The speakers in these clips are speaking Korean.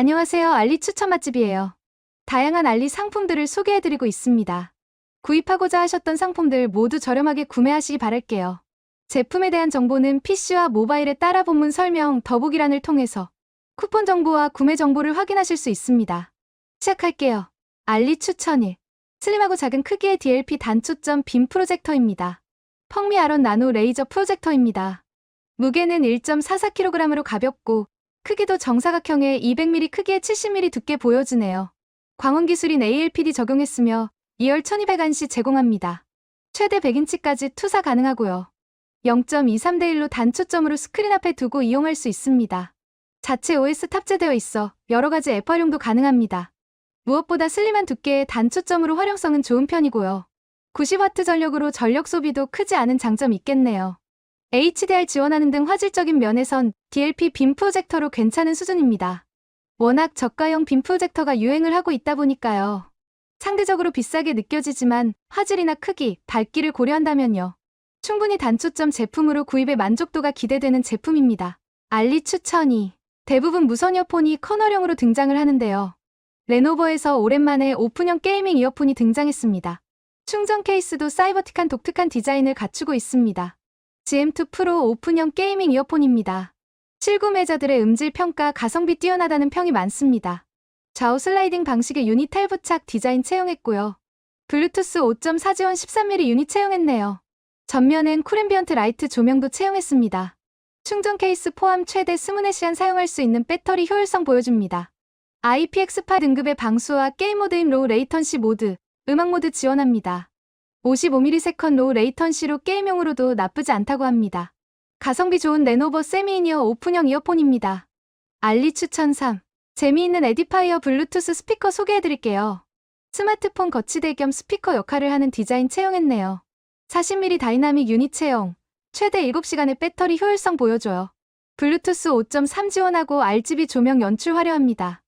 안녕하세요. 알리 추천 맛집이에요. 다양한 알리 상품들을 소개해드리고 있습니다. 구입하고자 하셨던 상품들 모두 저렴하게 구매하시기 바랄게요. 제품에 대한 정보는 PC와 모바일에 따라 본문 설명 더보기란을 통해서 쿠폰 정보와 구매 정보를 확인하실 수 있습니다. 시작할게요. 알리 추천일. 슬림하고 작은 크기의 DLP 단초점 빔 프로젝터입니다. 펑미 아론 나노 레이저 프로젝터입니다. 무게는 1.44kg으로 가볍고 크기도 정사각형의 200mm 크기의 70mm 두께 보여주네요. 광원 기술인 ALPD 적용했으며 2열 1200안시 제공합니다. 최대 100인치까지 투사 가능하고요. 0.23대 1로 단초점으로 스크린 앞에 두고 이용할 수 있습니다. 자체 OS 탑재되어 있어 여러 가지 앱 활용도 가능합니다. 무엇보다 슬림한 두께의 단초점으로 활용성은 좋은 편이고요. 90W 전력으로 전력 소비도 크지 않은 장점이 있겠네요. HDR 지원하는 등 화질적인 면에선 DLP 빔 프로젝터로 괜찮은 수준입니다. 워낙 저가형 빔 프로젝터가 유행을 하고 있다 보니까요. 상대적으로 비싸게 느껴지지만 화질이나 크기, 밝기를 고려한다면요. 충분히 단초점 제품으로 구입의 만족도가 기대되는 제품입니다. 알리 추천이 대부분 무선 이어폰이 커널형으로 등장을 하는데요. 레노버에서 오랜만에 오픈형 게이밍 이어폰이 등장했습니다. 충전 케이스도 사이버틱한 독특한 디자인을 갖추고 있습니다. GM2 프로 오픈형 게이밍 이어폰입니다. 실구매자들의 음질 평가 가성비 뛰어나다는 평이 많습니다. 좌우 슬라이딩 방식의 유닛 탈 부착 디자인 채용했고요. 블루투스 5.4 지원 13mm 유닛 채용했네요. 전면엔 쿨앰비언트 라이트 조명도 채용했습니다. 충전 케이스 포함 최대 24시간 사용할 수 있는 배터리 효율성 보여줍니다. IPX8 등급의 방수와 게임 모드인 로우 레이턴시 모드, 음악 모드 지원합니다. 55ms 로우 레이턴시로 게임용으로도 나쁘지 않다고 합니다. 가성비 좋은 레노버 세미이니어 오픈형 이어폰입니다. 알리 추천 3. 재미있는 에디파이어 블루투스 스피커 소개해드릴게요. 스마트폰 거치대 겸 스피커 역할을 하는 디자인 채용했네요. 40mm 다이나믹 유닛 채용, 최대 7시간의 배터리 효율성 보여줘요. 블루투스 5.3 지원하고 RGB 조명 연출 화려합니다.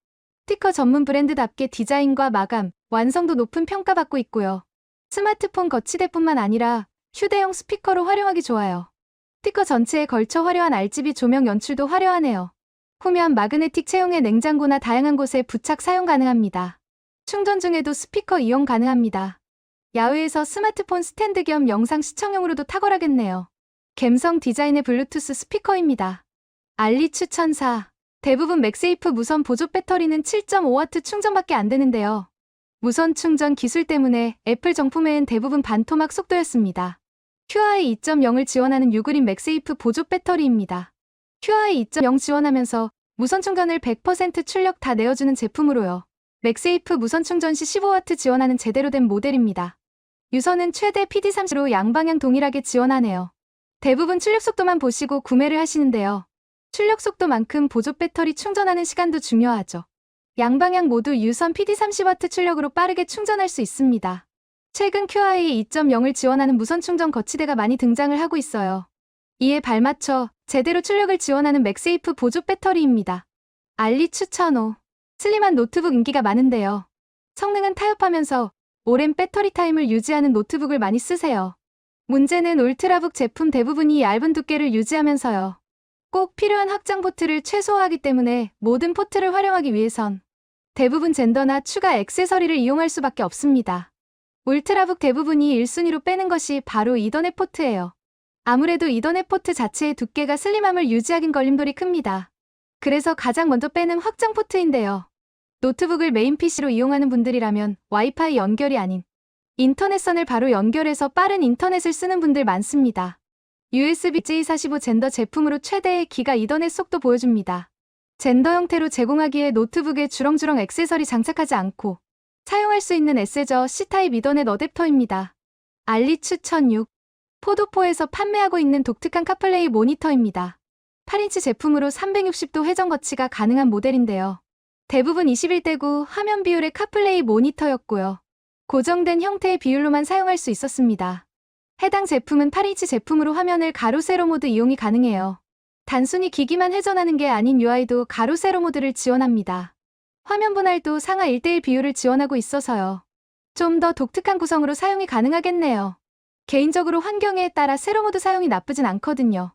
스티커 전문 브랜드답게 디자인과 마감, 완성도 높은 평가받고 있고요. 스마트폰 거치대뿐만 아니라 휴대용 스피커로 활용하기 좋아요. 스티커 전체에 걸쳐 화려한 RGB 조명 연출도 화려하네요. 후면 마그네틱 채용의 냉장고나 다양한 곳에 부착 사용 가능합니다. 충전 중에도 스피커 이용 가능합니다. 야외에서 스마트폰 스탠드 겸 영상 시청용으로도 탁월하겠네요. 갬성 디자인의 블루투스 스피커입니다. 알리 추천사. 대부분 맥세이프 무선 보조 배터리는 7.5W 충전밖에 안 되는데요. 무선 충전 기술 때문에 애플 정품에는 대부분 반토막 속도였습니다. QI 2.0을 지원하는 유그린 맥세이프 보조 배터리입니다. QI 2.0 지원하면서 무선 충전을 100% 출력 다 내어주는 제품으로요. 맥세이프 무선 충전 시 15W 지원하는 제대로 된 모델입니다. 유선은 최대 PD30로 양방향 동일하게 지원하네요. 대부분 출력 속도만 보시고 구매를 하시는데요. 출력 속도만큼 보조 배터리 충전하는 시간도 중요하죠. 양방향 모두 유선 PD30W 출력으로 빠르게 충전할 수 있습니다. 최근 QI 2.0을 지원하는 무선 충전 거치대가 많이 등장을 하고 있어요. 이에 발맞춰 제대로 출력을 지원하는 맥세이프 보조 배터리입니다. 알리 추천호. 슬림한 노트북 인기가 많은데요. 성능은 타협하면서 오랜 배터리 타임을 유지하는 노트북을 많이 쓰세요. 문제는 울트라북 제품 대부분이 얇은 두께를 유지하면서요. 꼭 필요한 확장 포트를 최소화하기 때문에 모든 포트를 활용하기 위해선 대부분 젠더나 추가 액세서리를 이용할 수밖에 없습니다. 울트라북 대부분이 1순위로 빼는 것이 바로 이더넷 포트예요. 아무래도 이더넷 포트 자체의 두께가 슬림함을 유지하긴 걸림돌이 큽니다. 그래서 가장 먼저 빼는 확장 포트인데요. 노트북을 메인 PC로 이용하는 분들이라면 와이파이 연결이 아닌 인터넷선을 바로 연결해서 빠른 인터넷을 쓰는 분들 많습니다. USB J45 젠더 제품으로 최대의 기가 이더넷 속도 보여줍니다. 젠더 형태로 제공하기에 노트북에 주렁주렁 액세서리 장착하지 않고 사용할 수 있는 에세저 C타입 이더넷 어댑터입니다. 알리 추천 6. 포도포에서 판매하고 있는 독특한 카플레이 모니터입니다. 8인치 제품으로 360도 회전 거치가 가능한 모델인데요. 대부분 21대 9 화면 비율의 카플레이 모니터였고요. 고정된 형태의 비율로만 사용할 수 있었습니다. 해당 제품은 8인치 제품으로 화면을 가로 세로 모드 이용이 가능해요. 단순히 기기만 회전하는 게 아닌 UI도 가로 세로 모드를 지원합니다. 화면 분할도 상하 1대1 비율을 지원하고 있어서요. 좀 더 독특한 구성으로 사용이 가능하겠네요. 개인적으로 환경에 따라 세로 모드 사용이 나쁘진 않거든요.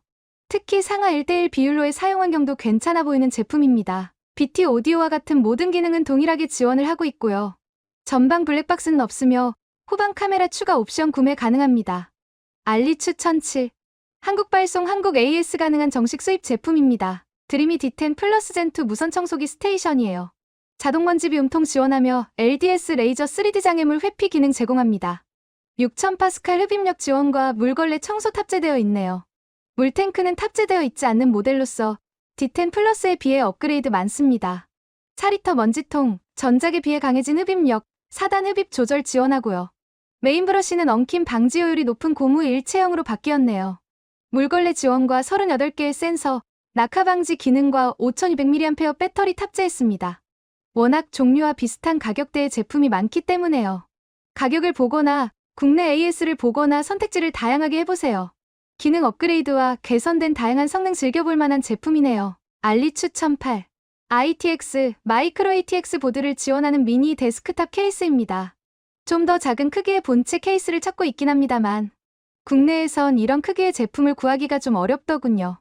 특히 상하 1대1 비율로의 사용 환경도 괜찮아 보이는 제품입니다. BT 오디오와 같은 모든 기능은 동일하게 지원을 하고 있고요. 전방 블랙박스는 없으며 후방 카메라 추가 옵션 구매 가능합니다. 알리 추천 7. 한국 발송 한국 AS 가능한 정식 수입 제품입니다. 드림이 D10 플러스 젠2 무선 청소기 스테이션이에요. 자동 먼지 비움통 지원하며 LDS 레이저 3D 장애물 회피 기능 제공합니다. 6000파스칼 흡입력 지원과 물걸레 청소 탑재되어 있네요. 물탱크는 탑재되어 있지 않는 모델로서 D10 플러스에 비해 업그레이드 많습니다. 4리터 먼지통, 전작에 비해 강해진 흡입력, 4단 흡입 조절 지원하고요. 메인 브러쉬는 엉킴 방지 효율이 높은 고무 일체형으로 바뀌었네요. 물걸레 지원과 38개의 센서, 낙하 방지 기능과 5200mAh 배터리 탑재했습니다. 워낙 종류와 비슷한 가격대의 제품이 많기 때문에요. 가격을 보거나 국내 AS를 보거나 선택지를 다양하게 해보세요. 기능 업그레이드와 개선된 다양한 성능 즐겨볼 만한 제품이네요. 알리 추천 8. ITX, 마이크로 ATX 보드를 지원하는 미니 데스크탑 케이스입니다. 좀 더 작은 크기의 본체 케이스를 찾고 있긴 합니다만, 국내에선 이런 크기의 제품을 구하기가 좀 어렵더군요.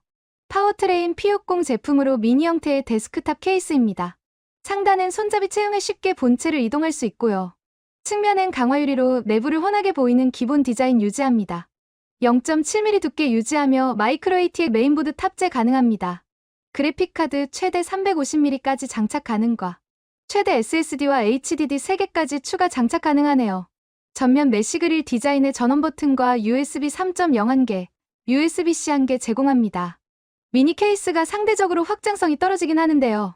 파워트레인 P60 제품으로 미니 형태의 데스크탑 케이스입니다. 상단은 손잡이 채용해 쉽게 본체를 이동할 수 있고요. 측면엔 강화 유리로 내부를 환하게 보이는 기본 디자인 유지합니다. 0.7mm 두께 유지하며 마이크로 ATX 메인보드 탑재 가능합니다. 그래픽카드 최대 350mm까지 장착 가능과 최대 SSD와 HDD 3개까지 추가 장착 가능하네요. 전면 메시 그릴 디자인의 전원 버튼과 USB 3.0 1개, USB-C 1개 제공합니다. 미니 케이스가 상대적으로 확장성이 떨어지긴 하는데요.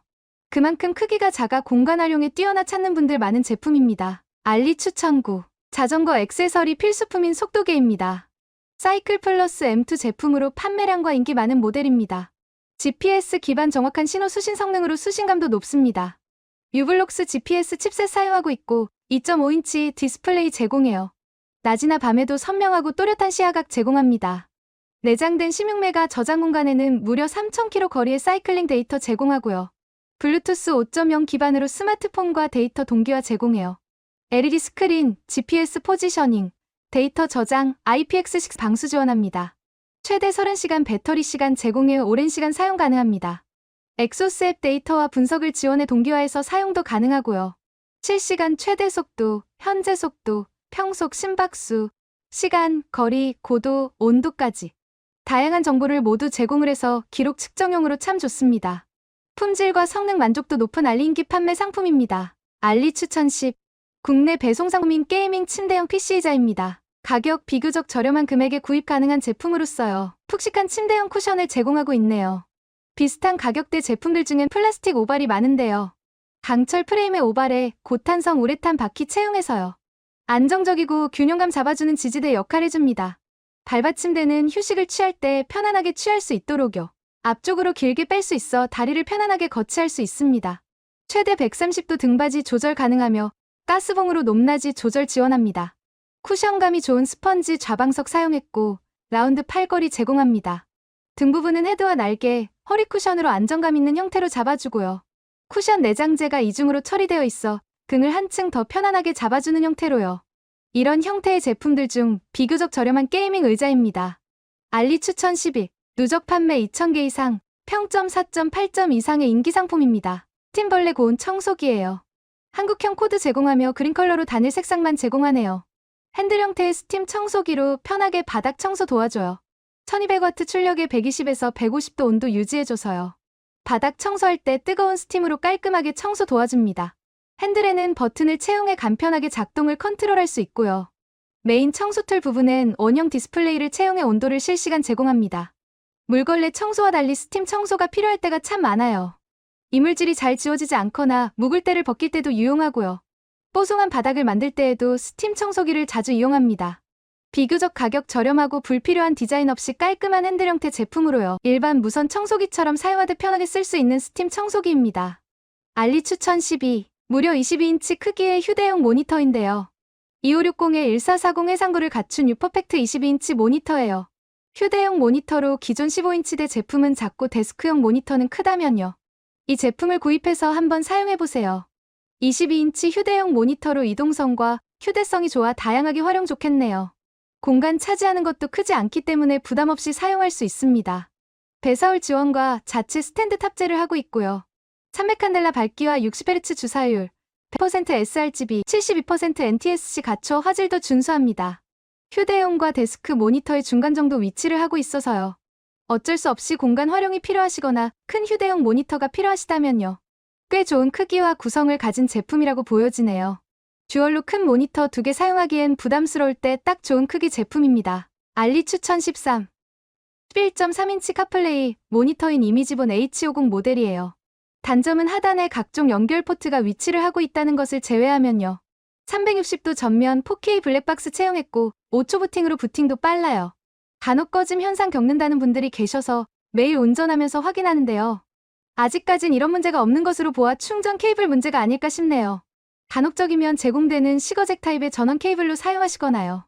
그만큼 크기가 작아 공간 활용에 뛰어나 찾는 분들 많은 제품입니다. 알리 추천구 자전거 액세서리 필수품인 속도계입니다. 사이클 플러스 M2 제품으로 판매량과 인기 많은 모델입니다. GPS 기반 정확한 신호 수신 성능으로 수신감도 높습니다. 유블록스 GPS 칩셋 사용하고 있고 2.5인치 디스플레이 제공해요. 낮이나 밤에도 선명하고 또렷한 시야각 제공합니다. 내장된 16메가 저장 공간에는 무려 3,000km 거리의 사이클링 데이터 제공하고요. 블루투스 5.0 기반으로 스마트폰과 데이터 동기화 제공해요. LED 스크린, GPS 포지셔닝, 데이터 저장, IPX6 방수 지원합니다. 최대 30시간 배터리 시간 제공해 오랜 시간 사용 가능합니다. 엑소스 앱 데이터와 분석을 지원해 동기화해서 사용도 가능하고요. 실시간 최대 속도, 현재 속도, 평속 심박수, 시간, 거리, 고도, 온도까지 다양한 정보를 모두 제공을 해서 기록 측정용으로 참 좋습니다. 품질과 성능 만족도 높은 알리 인기 판매 상품입니다. 알리 추천 10. 국내 배송 상품인 게이밍 침대형 PC의자입니다. 가격 비교적 저렴한 금액에 구입 가능한 제품으로서요. 푹식한 침대형 쿠션을 제공하고 있네요. 비슷한 가격대 제품들 중엔 플라스틱 오발이 많은데요. 강철 프레임의 오발에 고탄성 우레탄 바퀴 채용해서요. 안정적이고 균형감 잡아주는 지지대 역할해줍니다. 발받침대는 휴식을 취할 때 편안하게 취할 수 있도록요. 앞쪽으로 길게 뺄 수 있어 다리를 편안하게 거치할 수 있습니다. 최대 130도 등받이 조절 가능하며 가스봉으로 높낮이 조절 지원합니다. 쿠션감이 좋은 스펀지 좌방석 사용했고 라운드 팔걸이 제공합니다. 등 부분은 헤드와 날개, 허리 쿠션으로 안정감 있는 형태로 잡아주고요. 쿠션 내장재가 이중으로 처리되어 있어 등을 한층 더 편안하게 잡아주는 형태로요. 이런 형태의 제품들 중 비교적 저렴한 게이밍 의자입니다. 알리 추천 10위, 누적 판매 2,000개 이상, 평점 4.8점 이상의 인기 상품입니다. 팀벌레 고온 청소기예요. 한국형 코드 제공하며 그린 컬러로 단일 색상만 제공하네요. 핸들 형태의 스팀 청소기로 편하게 바닥 청소 도와줘요. 1200W 출력에 120에서 150도 온도 유지해줘서요. 바닥 청소할 때 뜨거운 스팀으로 깔끔하게 청소 도와줍니다. 핸들에는 버튼을 채용해 간편하게 작동을 컨트롤할 수 있고요. 메인 청소 툴 부분엔 원형 디스플레이를 채용해 온도를 실시간 제공합니다. 물걸레 청소와 달리 스팀 청소가 필요할 때가 참 많아요. 이물질이 잘 지워지지 않거나 묵을 때를 벗길 때도 유용하고요. 뽀송한 바닥을 만들 때에도 스팀 청소기를 자주 이용합니다. 비교적 가격 저렴하고 불필요한 디자인 없이 깔끔한 핸들 형태 제품으로요. 일반 무선 청소기처럼 사용하듯 편하게 쓸 수 있는 스팀 청소기입니다. 알리 추천 12. 무려 22인치 크기의 휴대용 모니터인데요. 2560에 1440 해상도를 갖춘 유퍼펙트 22인치 모니터예요. 휴대용 모니터로 기존 15인치대 제품은 작고 데스크용 모니터는 크다면요. 이 제품을 구입해서 한번 사용해보세요. 22인치 휴대용 모니터로 이동성과 휴대성이 좋아 다양하게 활용 좋겠네요. 공간 차지하는 것도 크지 않기 때문에 부담 없이 사용할 수 있습니다. 배사올 지원과 자체 스탠드 탑재를 하고 있고요. 300칸델라 밝기와 60Hz 주사율, 100% sRGB, 72% NTSC 갖춰 화질도 준수합니다. 휴대용과 데스크 모니터의 중간 정도 위치를 하고 있어서요. 어쩔 수 없이 공간 활용이 필요하시거나 큰 휴대용 모니터가 필요하시다면요. 꽤 좋은 크기와 구성을 가진 제품이라고 보여지네요. 듀얼로 큰 모니터 두 개 사용하기엔 부담스러울 때 딱 좋은 크기 제품입니다. 알리 추천 13. 11.3인치 카플레이 모니터인 이미지본 H50 모델이에요. 단점은 하단에 각종 연결 포트가 위치를 하고 있다는 것을 제외하면요. 360도 전면 4K 블랙박스 채용했고 5초 부팅으로 부팅도 빨라요. 간혹 꺼짐 현상 겪는다는 분들이 계셔서 매일 운전하면서 확인하는데요. 아직까진 이런 문제가 없는 것으로 보아 충전 케이블 문제가 아닐까 싶네요. 간혹적이면 제공되는 시거잭 타입의 전원 케이블로 사용하시거나요.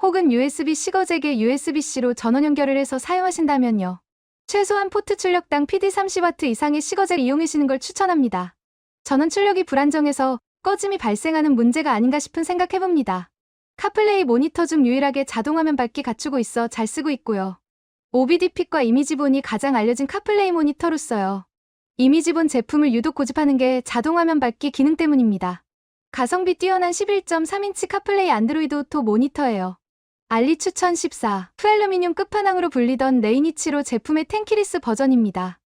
혹은 USB 시거잭에 USB-C로 전원 연결을 해서 사용하신다면요. 최소한 포트 출력당 PD30W 이상의 시거잭을 이용하시는 걸 추천합니다. 전원 출력이 불안정해서 꺼짐이 발생하는 문제가 아닌가 싶은 생각해봅니다. 카플레이 모니터 중 유일하게 자동화면 밝기 갖추고 있어 잘 쓰고 있고요. OBDP과 이미지본이 가장 알려진 카플레이 모니터로서요. 이미지본 제품을 유독 고집하는 게 자동화면 밝기 기능 때문입니다. 가성비 뛰어난 11.3인치 카플레이 안드로이드 오토 모니터예요. 알리 추천 14. 프알루미늄 끝판왕으로 불리던 레이니치로 제품의 텐키리스 버전입니다.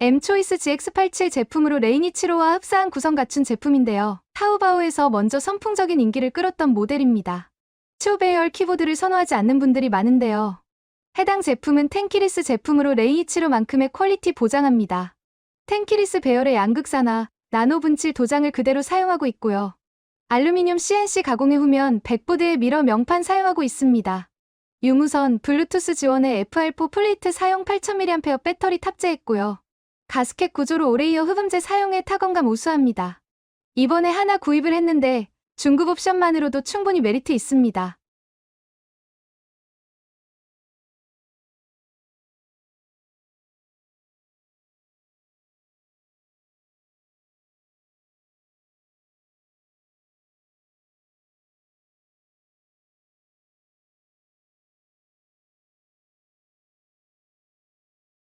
M-초이스 GX87 제품으로 레이니치로와 흡사한 구성 갖춘 제품인데요. 타오바오에서 먼저 선풍적인 인기를 끌었던 모델입니다. 초배열 키보드를 선호하지 않는 분들이 많은데요. 해당 제품은 텐키리스 제품으로 레이니치로만큼의 퀄리티 보장합니다. 텐키리스 배열의 양극사나 나노 분칠 도장을 그대로 사용하고 있고요. 알루미늄 CNC 가공의 후면 백보드의 미러 명판 사용하고 있습니다. 유무선, 블루투스 지원의 FR4 플레이트 사용 8000mAh 배터리 탑재했고요. 가스켓 구조로 오레이어 흡음재 사용에 타건감 우수합니다. 이번에 하나 구입을 했는데 중급 옵션만으로도 충분히 메리트 있습니다.